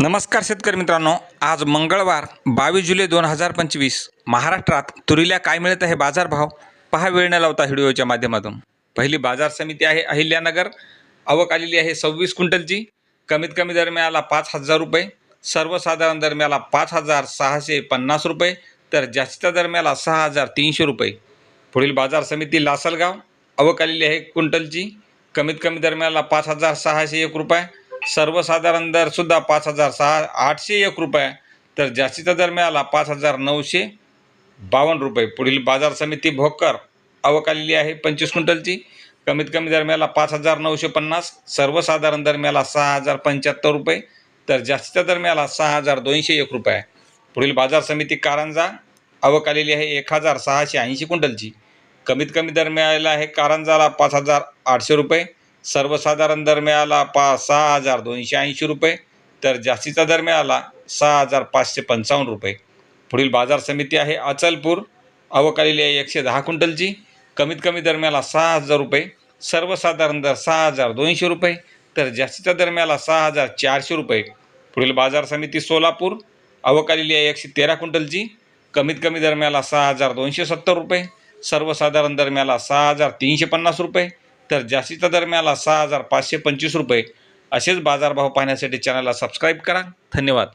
नमस्कार शेतकरी मित्रांनो आज मंगळवार बावीस जुलै दोन हजार पंचवीस महाराष्ट्रात तुरीला काय मिळत आहे बाजारभाव? पहा वेळ न लावता व्हिडिओच्या माध्यमातून. पहिली बाजार समिती आहे अहिल्यानगर. आवक आलेली आहे सव्वीस क्विंटलची. कमीत कमी दरम्याला पाच हजार रुपये. सर्वसाधारण दरम्याला पाच हजार सहाशे पन्नास रुपये. तर जास्त दरम्याला सहा हजार तीनशे रुपये. पुढील बाजार समिती लासलगाव. आवक आलेली आहे क्विंटलची. कमीत कमी दरम्याला पाच हजार सहाशे एक रुपये. सर्वसाधारण दरसुद्धा पाच हजार सहा आठशे एक रुपये. तर जास्तीचा दर मिळाला पाच हजार नऊशे बावन्न रुपये. पुढील बाजार समिती भोकर आवक आलेली आहे पंचवीस क्विंटलची. कमीत कमी दरम्याला पाच हजार नऊशे पन्नास. सर्वसाधारण दरम्याला सहा हजार पंच्याहत्तर रुपये. तर जास्तीच्या दरम्याला सहा हजार दोनशे एक रुपये. पुढील बाजार समिती कारंजा आवक आलेली आहे एक हजार सहाशे ऐंशी क्विंटलची. कमीत कमी दर मिळालेला आहे कारंजाला पाच हजार आठशे रुपये. सर्वसाधारण दर मिळाला पा सहा हजार दोनशे ऐंशी रुपये तर जास्तीचा दर मिळाला सहा हजार पाचशे पंचावन्न रुपये. पुढील बाजार समिती आहे अचलपूर. आवक आहे एकशे दहा क्विंटलची. कमीत कमी दरम्याला सहा हजार रुपये. सर्वसाधारण दर सहा हजार दोनशे रुपये तर जास्तीच्या दरम्याला सहा हजार चारशे रुपये. पुढील बाजार समिती सोलापूर. आवक आहे एकशे तेरा क्विंटलची. कमीत कमी दरम्याला सहा हजार दोनशे सत्तर रुपये. सर्वसाधारण दरम्याला सहा हजार तीनशे पन्नास रुपये. तर जास्तीच्या दरम्याला सहा हजार पाचशे पंचवीस रुपये. असेच बाजारभाव पाहण्यासाठी चॅनलला सबस्क्राईब करा. धन्यवाद.